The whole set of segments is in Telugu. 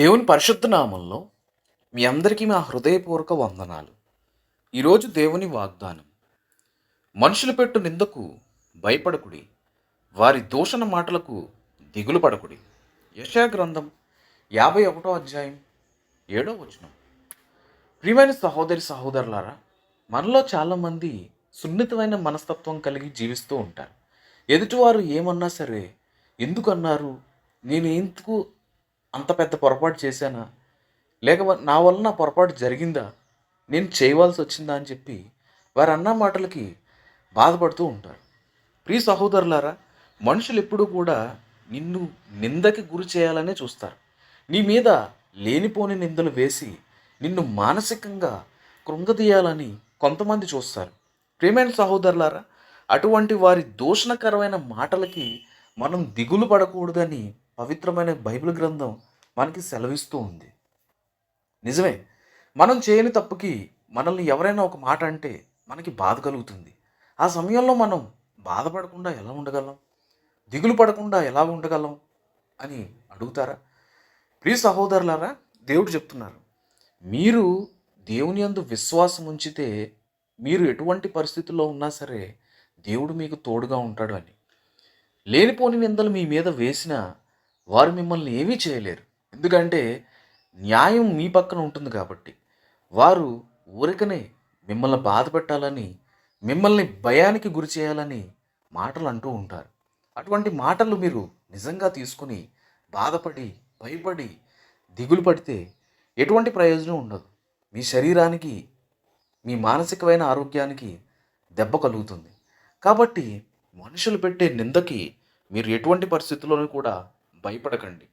దేవుని పరిశుద్ధ నామంలో మీ అందరికీ మా హృదయపూర్వక వందనాలు. ఈరోజు దేవుని వాగ్దానం మనుషులు పెట్టు నిందకు భయపడకుడి వారి దూషణ మాటలకు దిగులు పడకుడి. యశా గ్రంథం యాభై ఒకటో అధ్యాయం ఏడో వచనం. ప్రియమైన సహోదరి సహోదరులారా మనలో చాలామంది సున్నితమైన మనస్తత్వం కలిగి జీవిస్తూ ఉంటారు. ఎదుటివారు ఏమన్నా సరే ఎందుకన్నారు? నేను ఎందుకు అంత పెద్ద పొరపాటు చేశానా? లేక నా వల్ల నా పొరపాటు జరిగిందా? నేను చేయవలసి వచ్చిందా అని చెప్పి వారు అన్న మాటలకి బాధపడుతూ ఉంటారు. ప్రియ సహోదరులారా మనుషులు ఎప్పుడూ కూడా నిన్ను నిందకి గురి చేయాలనే చూస్తారు. నీ మీద లేనిపోని నిందలు వేసి నిన్ను మానసికంగా కృంగదీయాలని కొంతమంది చూస్తారు. ప్రేమైన సహోదరులారా అటువంటి వారి దూషణకరమైన మాటలకి మనం దిగులు పడకూడదని పవిత్రమైన బైబిల్ గ్రంథం మనకి సెలవిస్తూ ఉంది. నిజమే మనం చేయని తప్పుకి మనల్ని ఎవరైనా ఒక మాట అంటే మనకి బాధ కలుగుతుంది. ఆ సమయంలో మనం బాధపడకుండా ఎలా ఉండగలం? దిగులు పడకుండా ఎలా ఉండగలం అని అడుగుతారా? ప్రియ సహోదరులారా దేవుడు చెప్తున్నారు మీరు దేవుని అందు విశ్వాసం ఉంచితే మీరు ఎటువంటి పరిస్థితుల్లో ఉన్నా సరే దేవుడు మీకు తోడుగా ఉంటాడు అని. లేనిపోని నిందలు మీ మీద వేసినా వారు మిమ్మల్ని ఏమీ చేయలేరు. ఎందుకంటే న్యాయం మీ పక్కన ఉంటుంది కాబట్టి. వారు ఊరికనే మిమ్మల్ని బాధ పెట్టాలని మిమ్మల్ని భయానికి గురి చేయాలని మాటలు అంటూ ఉంటారు. అటువంటి మాటలు మీరు నిజంగా తీసుకుని బాధపడి భయపడి దిగులు పడితే ఎటువంటి ప్రయోజనం ఉండదు. మీ శరీరానికి మీ మానసికమైన ఆరోగ్యానికి దెబ్బ కలుగుతుంది. కాబట్టి మనుషులు పెట్టే నిందకి మీరు ఎటువంటి పరిస్థితుల్లోనూ కూడా భయపడకండి.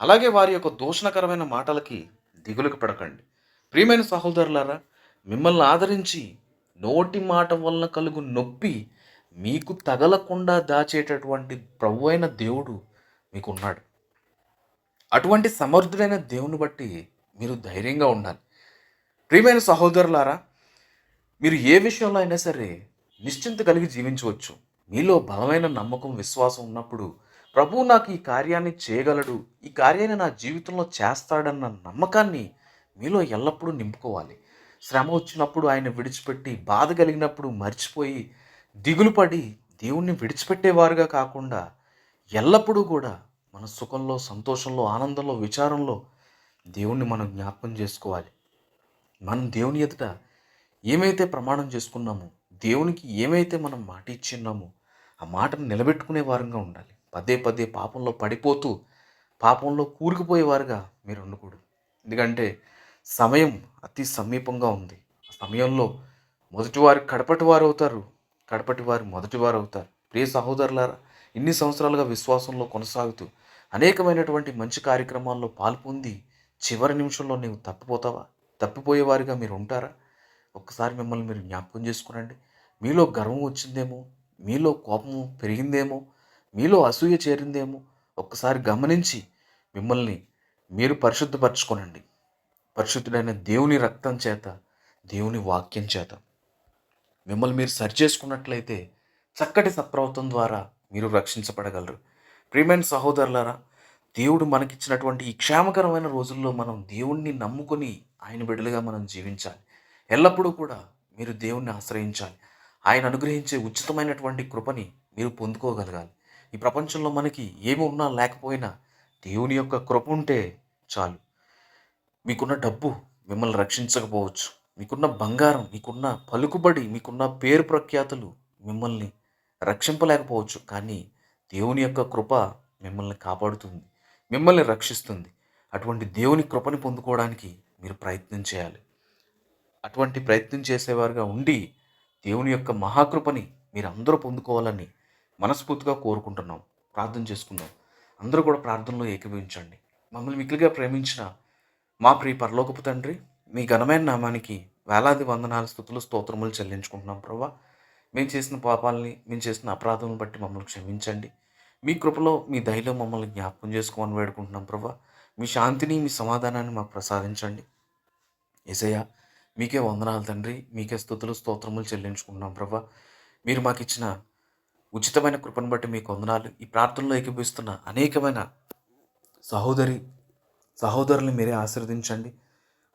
అలాగే వారి యొక్క దూషణకరమైన మాటలకి దిగులుకు పడకండి. ప్రియమైన సహోదరులారా మిమ్మల్ని ఆదరించి నోటి మాట వలన కలుగు నొప్పి మీకు తగలకుండా దాచేటటువంటి ప్రభు అయిన దేవుడు మీకున్నాడు. అటువంటి సమర్థుడైన దేవుని బట్టి మీరు ధైర్యంగా ఉండాలి. ప్రియమైన సహోదరులారా మీరు ఏ విషయంలో అయినా సరే నిశ్చింత కలిగి జీవించవచ్చు. మీలో బలమైన నమ్మకం విశ్వాసం ఉన్నప్పుడు ప్రభువు నాకు ఈ కార్యాన్ని చేయగలడు ఈ కార్యాన్ని నా జీవితంలో చేస్తాడన్న నమ్మకాన్ని మీలో ఎల్లప్పుడూ నింపుకోవాలి. శ్రమ వచ్చినప్పుడు ఆయన విడిచిపెట్టి బాధ కలిగినప్పుడు మర్చిపోయి దిగులు పడి దేవుణ్ణి విడిచిపెట్టేవారుగా కాకుండా ఎల్లప్పుడూ కూడా మన సుఖంలో సంతోషంలో ఆనందంలో విచారంలో దేవుణ్ణి మనం జ్ఞాపకం చేసుకోవాలి. మనం దేవుని ఎదుట ఏమైతే ప్రమాణం చేసుకున్నామో దేవునికి ఏమైతే మనం మాట ఇచ్చిన్నామో ఆ మాటను నిలబెట్టుకునే వారంగా ఉండాలి. పదే పదే పాపంలో పడిపోతూ పాపంలో కూరుకుపోయేవారుగా మీరు ఉండకూడదు. ఎందుకంటే సమయం అతి సమీపంగా ఉంది. ఆ సమయంలో మొదటివారు కడపటి వారు అవుతారు కడపటి వారు మొదటివారు అవుతారు ప్రియ సహోదరులారా ఇన్ని సంవత్సరాలుగా విశ్వాసంలో కొనసాగుతూ అనేకమైనటువంటి మంచి కార్యక్రమాల్లో పాల్పొంది చివరి నిమిషంలో నీవు తప్పిపోతావా? తప్పిపోయేవారిగా మీరు ఉంటారా? ఒక్కసారి మిమ్మల్ని మీరు జ్ఞాపకం చేసుకునండి. మీలో గర్వం వచ్చిందేమో? మీలో కోపము పెరిగిందేమో? మీలో అసూయ చేరిందేమో? ఒక్కసారి గమనించి మిమ్మల్ని మీరు పరిశుద్ధపరచుకోనండి. పరిశుద్ధుడైన దేవుని రక్తం చేత దేవుని వాక్యం చేత. మిమ్మల్ని మీరు సరి చేసుకున్నట్లయితే చక్కటి సప్రవతం ద్వారా మీరు రక్షించబడగలరు. ప్రియమైన సహోదరులారా దేవుడు మనకిచ్చినటువంటి ఈ క్షేమకరమైన రోజుల్లో మనం దేవుణ్ణి నమ్ముకొని ఆయన బిడ్డలుగా మనం జీవించాలి. ఎల్లప్పుడూ కూడా మీరు దేవుణ్ణి ఆశ్రయించాలి. ఆయన అనుగ్రహించే ఉచితమైనటువంటి కృపని మీరు పొందుకోగలగాలి. ఈ ప్రపంచంలో మనకి ఏమి ఉన్నా లేకపోయినా దేవుని యొక్క కృప ఉంటే చాలు. మీకున్న డబ్బు మిమ్మల్ని రక్షించకపోవచ్చు. మీకున్న బంగారం మీకున్న పలుకుబడి మీకున్న పేరు ప్రఖ్యాతులు మిమ్మల్ని రక్షింపలేకపోవచ్చు. కానీ దేవుని యొక్క కృప మిమ్మల్ని కాపాడుతుంది మిమ్మల్ని రక్షిస్తుంది. అటువంటి దేవుని కృపని పొందుకోవడానికి మీరు ప్రయత్నం చేయాలి. అటువంటి ప్రయత్నం చేసేవారుగా ఉండి దేవుని యొక్క మహాకృపని మీరు అందరూ పొందుకోవాలని మనస్ఫూర్తిగా కోరుకుంటున్నాం. ప్రార్థన చేసుకుందాం. అందరూ కూడా ప్రార్థనలో ఏకీభవించండి. మమ్మల్ని మిగిలిగా ప్రేమించిన మా ప్రియ పరలోకపు తండ్రి మీ ఘనమైన నామానికి వేలాది వందనాలు స్థుతులు స్తోత్రములు చెల్లించుకుంటున్నాం ప్రభా. మేము చేసిన పాపాలని మేము చేసిన అపరాధములను బట్టి మమ్మల్ని క్షమించండి. మీ కృపలో మీ దయలో మమ్మల్ని జ్ఞాపకం చేసుకోమని వేడుకుంటున్నాం ప్రభా. మీ శాంతిని మీ సమాధానాన్ని మాకు ప్రసాదించండి. ఏసయ్య మీకే వందనాలు తండ్రి మీకే స్థుతులు స్తోత్రములు చెల్లించుకుంటున్నాం ప్రభా. మీరు మాకు ఇచ్చిన ఉచితమైన కృపను బట్టి మీకు వందనాలు. ఈ ప్రార్థనలో ఏకీపిస్తున్న అనేకమైన సహోదరి సహోదరుల్ని మీరే ఆశీర్వదించండి.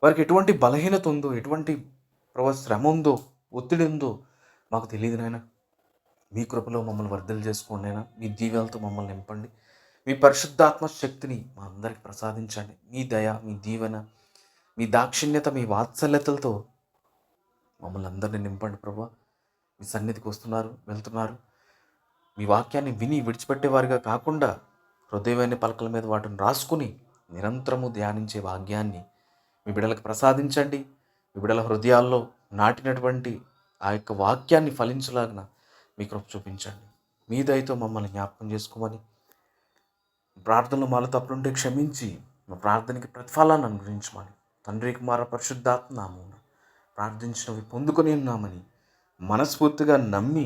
వారికి ఎటువంటి బలహీనత ఉందో ఎటువంటి ప్రభావ శ్రమ ఉందో ఒత్తిడి ఉందో మాకు తెలియదు నాయన. మీ కృపలో మమ్మల్ని వర్ధలు చేసుకోండి అయినా మీ దీవెలతో మమ్మల్ని నింపండి. మీ పరిశుద్ధాత్మ శక్తిని మా అందరికి ప్రసాదించండి. మీ దయ మీ దీవెన మీ దాక్షిణ్యత మీ వాత్సల్యతలతో మమ్మల్ని అందరినీ నింపండి ప్రభా. మీ సన్నిధికి వస్తున్నారు వెళ్తున్నారు. మీ వాక్యాన్ని విని విడిచిపెట్టేవారిగా కాకుండా హృదయమైన పలకల మీద వాటిని రాసుకుని నిరంతరము ధ్యానించే భాగ్యాన్ని మీ బిడలకు ప్రసాదించండి. మీ బిడల హృదయాల్లో నాటినటువంటి ఆ యొక్క వాక్యాన్ని ఫలించలాగిన మీ కృప చూపించండి. మీ దయతో మమ్మల్ని జ్ఞాపకం చేసుకోమని ప్రార్థనలు మాలో తప్పులుంటే క్షమించి మా ప్రార్థనకి ప్రతిఫలాన్ని అనుగ్రహించమని తండ్రి కుమార పరిశుద్ధాత్మ నామమున ప్రార్థించినవి పొందుకొని ఉన్నామని మనస్ఫూర్తిగా నమ్మి